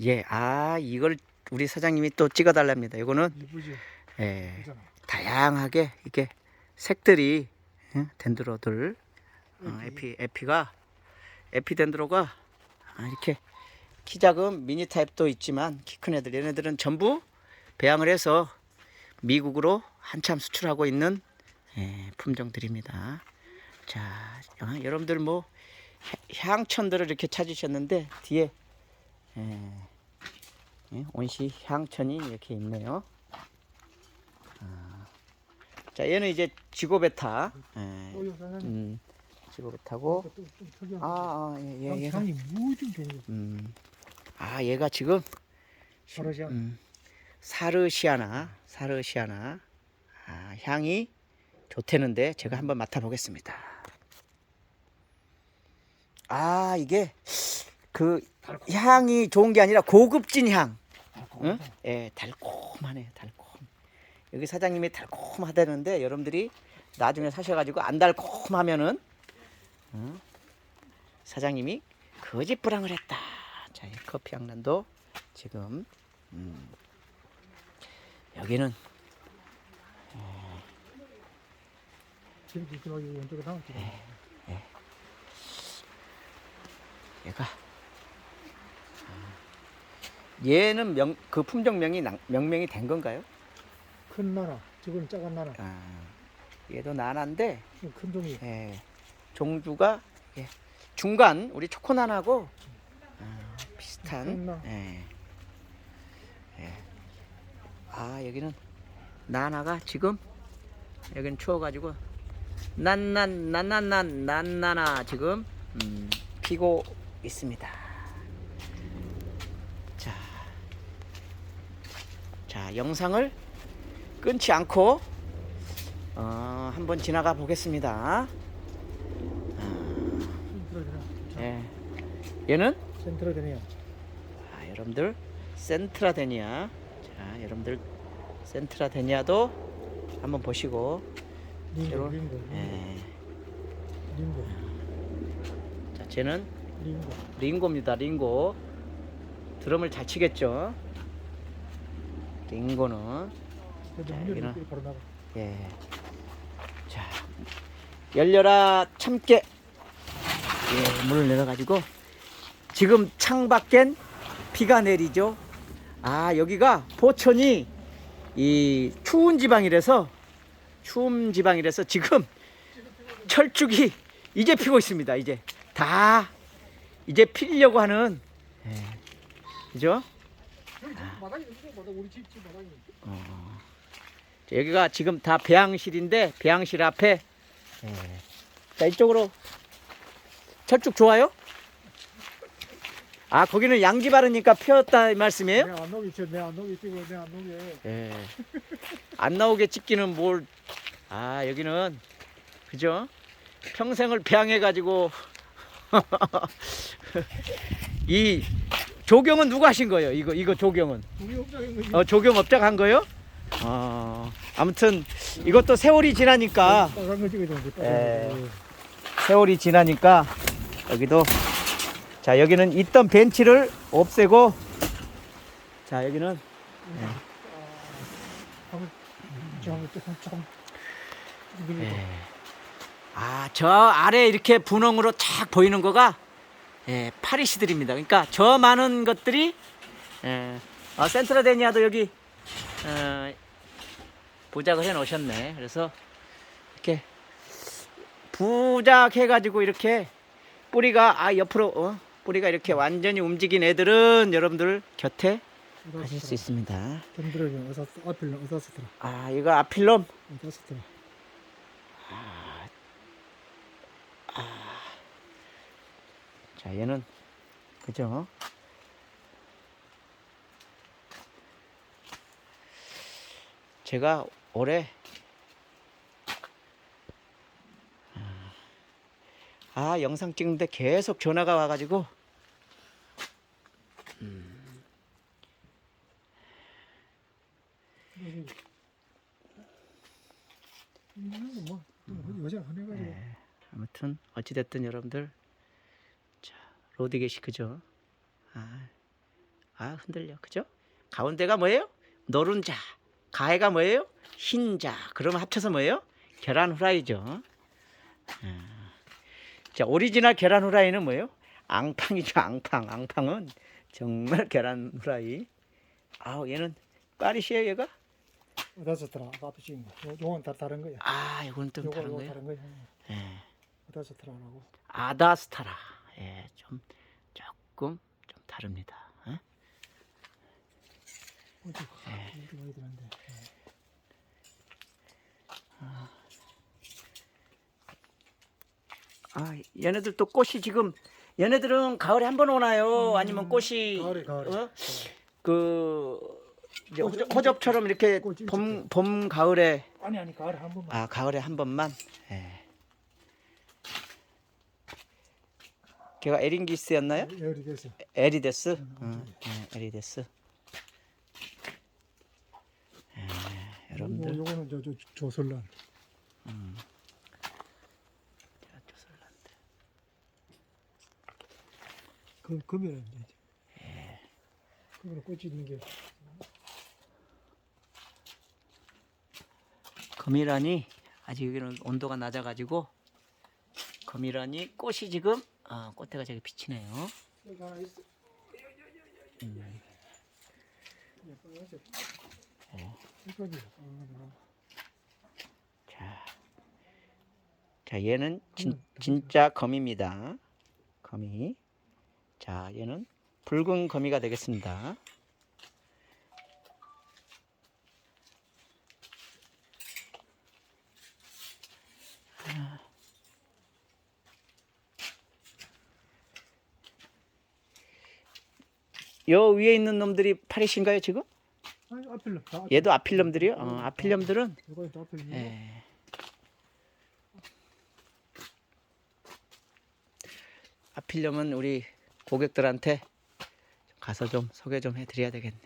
예, 아 이걸 우리 사장님이 또 찍어달랍니다. 이거는 이쁘지? 예. 다양하게 이게 색들이 예, 덴드로들 어, 에피 에피가 에피덴드로가 아, 이렇게 키 작은 미니 타입도 있지만 키 큰 애들 얘네들은 전부 배양을 해서 미국으로 한참 수출하고 있는 예, 품종들입니다. 자, 아, 여러분들 뭐 향- 향천들을 이렇게 찾으셨는데 뒤에 예, 예, 온시 향천이 이렇게 있네요. 아, 자, 얘는 이제 지고베타. 예. 음, 지고베타고. 아, 아 예, 예, 얘가. 향이 무좀 좋은 거. 음, 아, 얘가 지금 파르시안. 음, 사르시아나, 사르시아나. 아, 향이 좋대는데 제가 한번 맡아보겠습니다. 아, 이게 그 향이 좋은 게 아니라 고급진 향. 응? 예, 달콤하네, 달콤. 여기 사장님이 달콤하다는데 여러분들이 나중에 사셔가지고 안 달콤하면은 응? 사장님이 거짓부랑을 했다. 자, 이 커피 향란도 지금 음, 여기는 지금 여기 왼쪽에 담을 게. 얘가 아, 얘는 명, 그 품종명이 낭- 명명이 된 건가요? 큰 나라. 저건 작은 나라. 아, 얘도 나나인데 좀큰 종이. 예, 종주가 예, 중간 우리 초코난하고 아, 비슷한. 예, 예. 아 여기는 나나가 지금 여기는 추워가지고 난난 난난난 난나나 지금 음, 피고 있습니다. 자, 자 영상을 끊지 않고 어, 한번 지나가 보겠습니다. 센트라데니아. 예. 얘는 센트라데니아. 아, 여러분들 센트라데니아. 자, 여러분들 센트라데니아도 한번 보시고. 링고, 링고, 예. 링고, 자, 쟤는 링고. 링고입니다. 링고. 드럼을 잘 치겠죠. 링고는 그래도 자, 여기는-. 예. 자, 열려라 참깨. 예, 물을 내려가지고 지금 창밖엔 비가 내리죠. 아, 여기가 포천이 이 추운 지방이라서 추운 지방이라서 지금 철쭉이 이제 피고 있습니다. 이제 다 이제 피려고 하는 예. 그죠? 마당이 마당 우리 집, 집 마당이. 어. 자, 여기가 지금 다 배양실인데 배양실 앞에 예. 자 이쪽으로 철쭉 좋아요? 아 거기는 양지 바르니까 피었다 이 말씀이에요? 내안 녹이 저 내안 녹이 뛰고 내안 녹이. 예. 안 나오게 찍기는 뭘? 아 여기는 그죠? 평생을 배양해 가지고 이 조경은 누가 하신 거예요? 이거 이거 조경은? 우리 업장인 거지. 어, 조경 업자가 한 거요? 어, 아무튼 이것도 세월이 지나니까 빨간 거 찍어야 되는데. 빨간 예. 거. 세월이 지나니까 여기도 자 여기는 있던 벤치를 없애고 자 여기는 한번 저 한번 또 참. 예. 아저 아래 이렇게 분홍으로 쫙 보이는 거가 예, 파리시들입니다. 그러니까 저 많은 것들이 예, 어, 센트라데니아도 여기 어, 부작을 해 놓으셨네. 그래서 이렇게 부작해 가지고 이렇게 뿌리가 아 옆으로 어, 뿌리가 이렇게 완전히 움직인 애들은 여러분들 곁에 하실 수 있습니다. 아 이거 아필럼 어서 쓰더라. 자 얘는 그죠? 제가 올해 아 영상 찍는데 계속 전화가 와가지고 이거는 뭐 여자 하네 가지고. 아무튼 어찌됐든 여러분들 자 로디게시 그죠? 아, 아 흔들려 그죠? 가운데가 뭐예요? 노른자. 가해가 뭐예요? 흰자. 그러면 합쳐서 뭐예요? 계란 후라이죠. 아. 자 오리지널 계란 후라이는 뭐예요? 앙팡이죠 앙팡. 앙팡은 정말 계란 후라이. 아우 얘는 파리시에요 얘가? 지금 요- 요건 다 다른 거야 아 이건 좀 요거 다른 거예요. 다른 거야 예. 어디다 줬더라라고 아다스타라. 예, 좀 조금 좀 다릅니다. 어? 이렇게 많이 들었는데 아, 얘네들 또 꽃이 지금 얘네들은 가을에 한 번 오나요? 아니면 꽃이 음, 가을에, 가을에. 어? 그 이제 호접, 호접처럼 이렇게 봄, 봄 가을에 아니 아니 가을에 한 번만 아 가을에 한 번만. 예. 걔가 에링기스였나요? 에리데스. 음, 어, 예, 에리데스. 예, 요, 여러분들. 요거는 저, 저 조설란. 그 금이라 이제. 예. 금으로 꽃이 있는 게. 거미란이 아직 여기는 온도가 낮아가지고. 거미란이 꽃이 지금 아 꽃대가 저기 비치네요. 음. 자, 자 얘는 진, 음, 진짜 거미입니다. 거미. 자 얘는 붉은 거미가 되겠습니다. 요 위에 있는 놈들이 파리신가요 지금? 아니 아필름. 다 얘도 아필럼들이요? 어, 아필럼들은 이거 다 아필름. 예. 아필럼은 우리 고객들한테 가서 좀 소개 좀 해드려야 되겠네.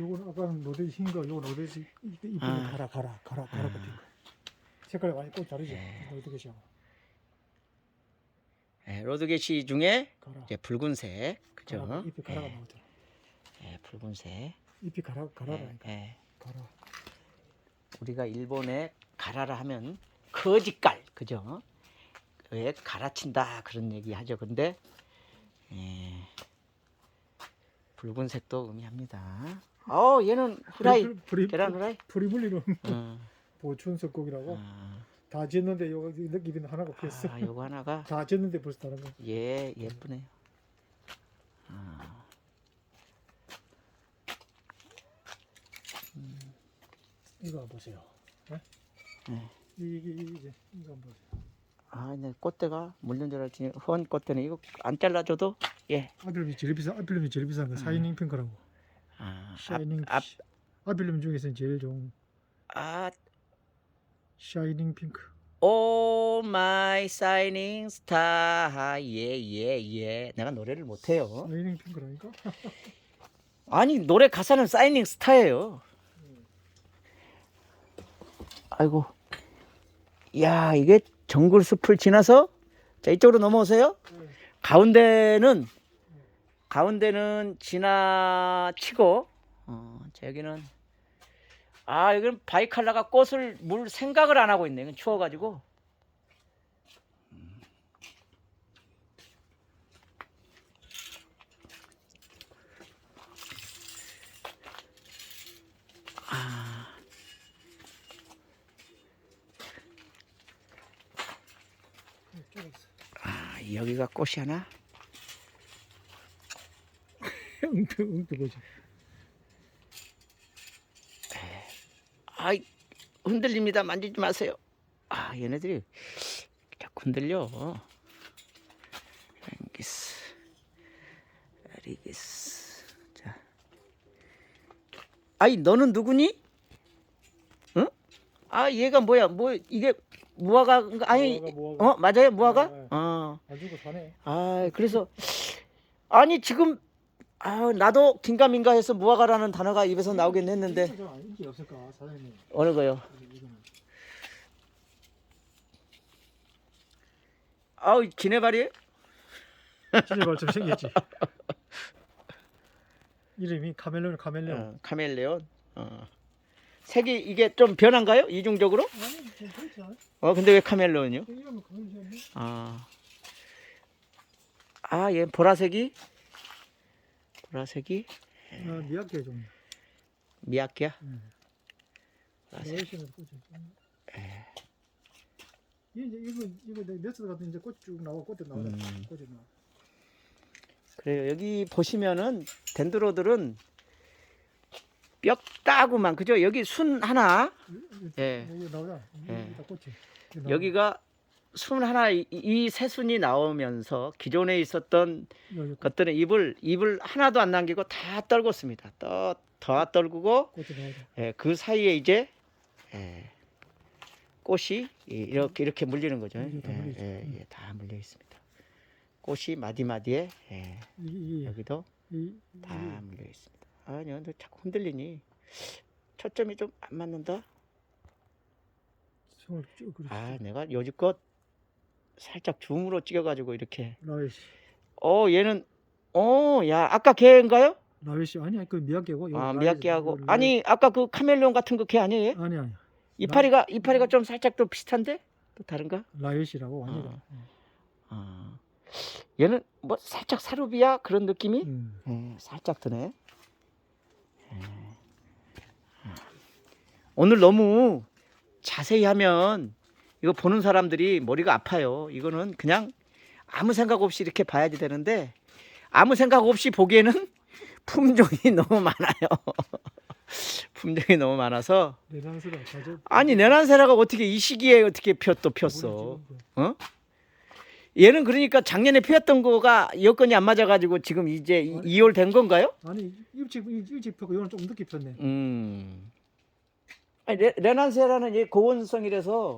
요건 아까는 노래지 흰 거, 요건 노래지 이쁘게 아. 가라 가라 가라 가라 같은 거. 색깔이 많이 꽃 다르죠. 예. 어떻게 시 예, 로드게시 중에 가라. 이제 붉은색, 그죠? 가라. 잎이 가라가 예, 나오잖아. 예, 붉은색. 잎이 가라 예, 가라라니까. 예. 가라. 우리가 일본에 가라라 하면 거짓깔, 그죠? 왜 갈아친다 그런 얘기 하죠. 근데 예, 붉은색도 의미합니다. 어, 얘는 후라이, 프리, 프리, 계란 후라이. 프리블리는 어, 보춘석곡이라고 어. 다 지었는데 요 느낌이 하나가 피었어. 아, 요거 하나가 다 지었는데 벌써 다른 거. 예 예쁘네요. 아, 이거 한번 보세요. 네? 네. 이게 이제 이거 한번 보세요. 아, 네 꽃대가 물린 줄 알았더니 후원 꽃대는 이거 안 잘라줘도 예. 아필름이 제일 비싼 아필름이 제일 비싼 거 사이닝 핑크라고. 아, 샤이닝 앞, 아필름 중에서는 제일 좋은 아, 샤이닝 핑크. 오 마이 사이닝 스타 예예 예. 내가 노래를 못 해요. 샤이닝 핑크라니까. 아니 노래 가사는 사이닝 스타예요. 아이고, 야 이게 정글 숲을 지나서 자 이쪽으로 넘어오세요. 네. 가운데는 가운데는 지나치고 어, 자, 여기는 아 여기는 바이칼라가 꽃을 물 생각을 안 하고 있네. 이건 추워가지고. 아. 아, 여기가 꽃이 하나? 응트 응트 보지. 아이 흔들립니다. 만지지 마세요. 아 얘네들이 자꾸 흔들려. 랭기스, 리기스. 자, 아이 너는 누구니? 응? 아 얘가 뭐야? 뭐 이게 무화과 아니 무화과, 무화과. 어 맞아요 무화과? 네, 네. 어. 아 그래서 아니 지금 아 나도 긴가민가 해서 무화과라는 단어가 입에서 나오긴 했는데 없을까 사장님. 어느 거요? 이거는. 아우 기네발이에요? 진짜 말좀 생겼지. 이름이 카멜레온 카멜레온. 어, 카멜레온. 어. 색이 이게 좀 변한가요? 이중적으로? 아니 않아? 어 근데 왜 카멜레온이요? 이름은 카멜레온이. 아, 아, 얘 보라색이 보라색이 아 미약해 좀. 미약기야. 음. 보라색. 꽃이. 이 이제 이거 이거 내 네스 같은 이제 꽃 쭉 나와 꽃이 나와. 음. 꽃이 나와. 그래요. 여기 보시면은 덴드로들은 뼈 따구만 그죠? 여기 순 하나, 예. 여기 나오자. 예. 여기 다 꽃이. 여기가 순 하나 이새 순이 나오면서 기존에 있었던 것들은 입을 입을 하나도 안 남기고 다 떨궜습니다. 떠 다 떨구고. 예, 그 사이에 이제 예, 꽃이 이- 이렇게 이렇게 물리는 거죠. 예, 물리죠. 예, 예, 다 물려 있습니다. 꽃이 마디 마디에 예, 여기도 이, 다 이, 물려 있습니다. 아니, 근데 자꾸 흔들리니 초점이 좀 안 맞는다. 아, 내가 여지껏 살짝 줌으로 찍어가지고 이렇게. 라웨시. 어, 얘는 어, 야, 아까 걔인가요? 라웨시 아니야 그 미약개고. 아, 미약개하고 아니 아까 그 카멜레온 같은 그 걔 아니에요? 얘? 아니 아니. 이파리가 이파리가 좀 살짝 또 비슷한데 또 다른가? 라웨시라고 완전. 아. 아, 얘는 뭐 살짝 사루비아 그런 느낌이 음. 예, 살짝 드네. 예. 아. 오늘 너무 자세히 하면 이거 보는 사람들이 머리가 아파요. 이거는 그냥 아무 생각 없이 이렇게 봐야지 되는데 아무 생각 없이 보기에는 품종이 너무 많아요. 품종이 너무 많아서. 자주. 아니 내란세라가 어떻게 이 시기에 어떻게 폈또 폈어? 어? 얘는 그러니까 작년에 피었던 거가 여건이 안 맞아가지고 지금 이제 2월 된 건가요? 아니 일찍 일찍 펴고 이거는 좀 늦게 폈네. 음. 아니, 레, 레난세라는 얘 고온성이라서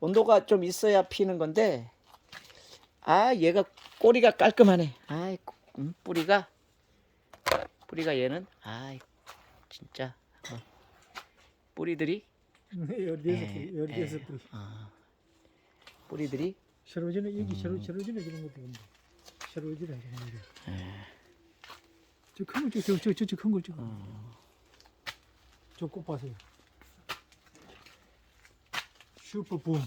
온도가 좀 있어야 피는 건데 아 얘가 꼬리가 깔끔하네. 아 음, 뿌리가 뿌리가 얘는 아 진짜 어. 뿌리들이 열여섯 예, 열여섯 예. 뿌리. 어. 뿌리들이 쉐로진에 여기 음. 쉐로진에 그런 것도 있는데. 쉐로진에 그런 거. 예. 저큰 거, 저저저큰 걸 찍어. 어. 저꽃 봐세요. 슈퍼붐.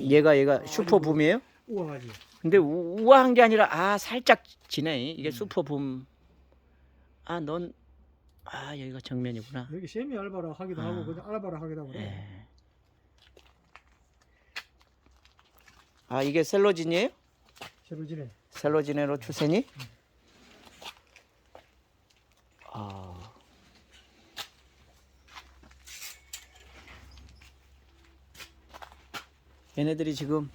얘가 얘가 슈퍼붐이에요? 우아하지. 근데 우- 우아한 게 아니라 아 살짝 지네 이게 슈퍼붐 아 넌 아 여기가 정면이구나 여기 세미 알바라 하기도 아. 하고 그냥 알바라 하기도 하고. 그래. 예. 아 이게 셀로진이에요? 쉐로진에. 셀로진으로 추세니? 얘네들이 지금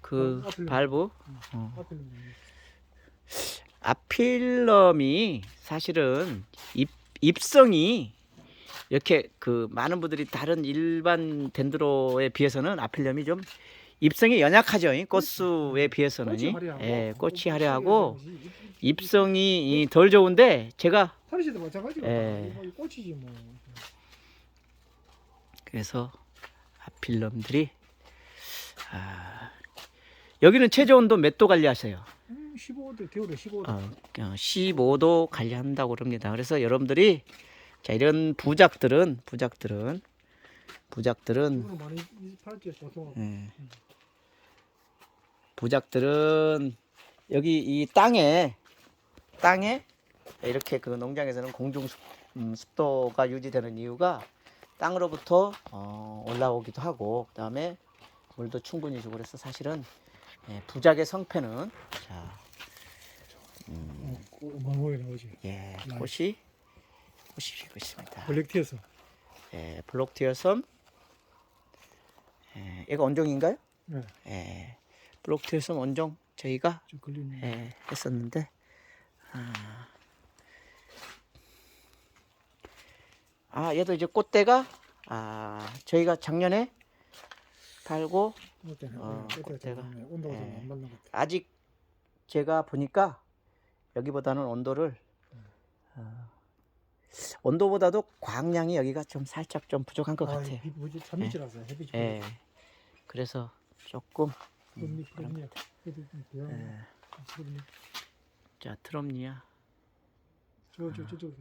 그 어. 발부 어. 아필럼이 사실은 잎, 잎성이 이렇게 그 많은 분들이 다른 일반 덴드로에 비해서는 아필럼이 좀 잎성이 연약하죠. 이 꽃수에 비해서는. 꽃이 화려하고. 예, 꽃이 화려하고 이- 이- 잎성이 이덜 좋은데 제가 파리시도 마찬가지가. 예. 이 꽃이지 뭐. 그래서 아필럼들이 아, 여기는 최저 온도 몇 도 관리하세요? 음, 15도 겨울에 15도. 어, 15도 관리한다고 그럽니다. 그래서 여러분들이 자 이런 부작들은 부작들은 부작들은 많이 팔지 보통. 예. 부작들은 여기 이 땅에 땅에 이렇게 그 농장에서는 공중 습, 음, 습도가 유지되는 이유가 땅으로부터 어, 올라오기도 하고 그다음에 물도 충분히 주고 그래서 사실은 예, 부작의 성패는 자 어, 어마어마하게 나오지. 예, 꽃이 꽃이 피고 있습니다. 블랙티에서. 예, 블록티어섬. 예, 얘가 원종인가요? 네. 예, 블록티어섬 원종 저희가 좀 걸리네. 예, 했었는데 아, 아 얘도 이제 꽃대가 아 저희가 작년에 꽃대는 어, 꽃대가 꽃대가. 좀 온도가 예. 좀안 맞는 것 같아. 아직 제가 보니까 여기보다는 온도를 어, 온도보다도 광량이 여기가 좀 살짝 좀 부족한 것 같아요. 이 뭐지 참미지라서 햇빛이. 예. 그래서 조금 음, 그런 푸른미. 그래도 좀 예. 자 트럼니아 저, 저, 저쪽으로.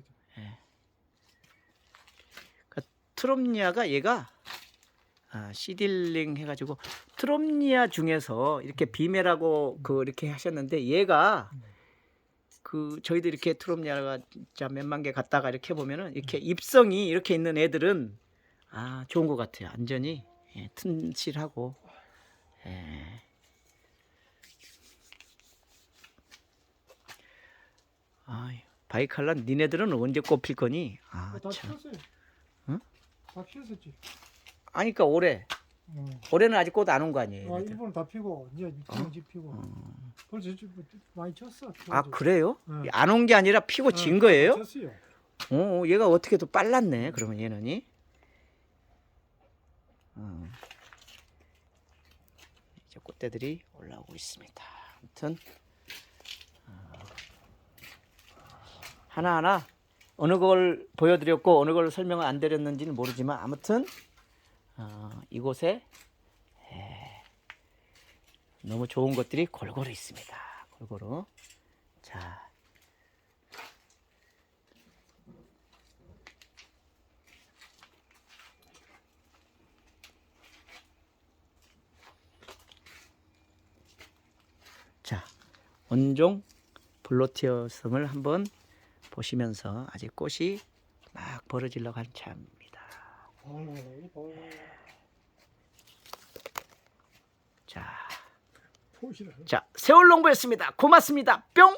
트롬니아가 얘가 아, 시딜링 해가지고 트롬니아 중에서 이렇게 비매라고 그 이렇게 하셨는데 얘가 그 저희도 이렇게 트롬니아가 진짜 몇만 개 갖다가 이렇게 보면은 이렇게 입성이 이렇게 있는 애들은 아 좋은 것 같아요. 안전이 예, 튼실하고 예. 아 바이칼란 니네들은 언제 꼽힐 거니? 아 어, 다 참. 피었어요. 응? 다 피었었지. 아니 그러니까 올해 어. 올해는 아직 꽃 안 온 거 아니에요? 아, 얘네들? 일본은 다 피고 이제 이제 피고. 벌써 저- 뭐 많이 쳤어. 아 그래요? 응. 안온 게 아니라 피고 진 거예요? 쳤어요. 어, 얘가 어떻게 또 빨랐네. 그러면 얘는이. 어. 이제 꽃대들이 올라오고 있습니다. 아무튼 어. 하나하나 어느 걸 보여드렸고 어느 걸 설명을 안 드렸는지는 모르지만 아무튼 어, 이곳에 에, 너무 좋은 것들이 골고루 있습니다. 골고루. 자. 자, 원종 블로티어성을 한번 보시면서 아직 꽃이 막 벌어지려고 한 참입니다. 아, 이거 자, 포시라. 자, 세월농부였습니다. 고맙습니다. 뿅!